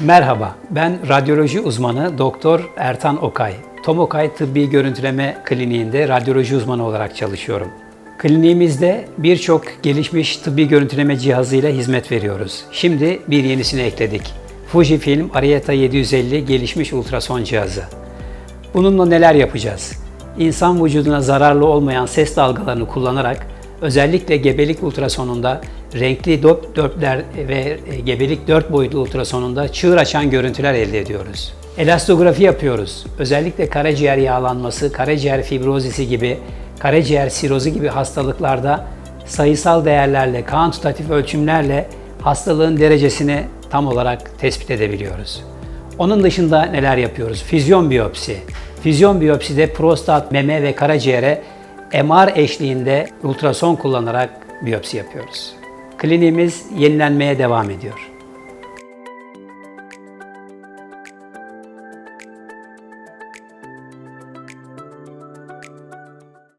Merhaba, ben radyoloji uzmanı Doktor Ertan Okay. Tomokay Tıbbi Görüntüleme Kliniğinde radyoloji uzmanı olarak çalışıyorum. Kliniğimizde birçok gelişmiş tıbbi görüntüleme cihazıyla hizmet veriyoruz. Şimdi bir yenisini ekledik. Fujifilm Arieta 750 gelişmiş ultrason cihazı. Bununla neler yapacağız? İnsan vücuduna zararlı olmayan ses dalgalarını kullanarak özellikle gebelik ultrasonunda renkli dörtler ve e, gebelik 4 boyutlu ultrasonunda çığır açan görüntüler elde ediyoruz. Elastografi yapıyoruz. Özellikle karaciğer yağlanması, karaciğer fibrozisi gibi, karaciğer sirozu gibi hastalıklarda sayısal değerlerle, kantitatif ölçümlerle hastalığın derecesini tam olarak tespit edebiliyoruz. Onun dışında neler yapıyoruz? Füzyon biyopsi. Füzyon biyopside prostat, meme ve karaciğere MR eşliğinde ultrason kullanarak biyopsi yapıyoruz. Kliniğimiz yenilenmeye devam ediyor.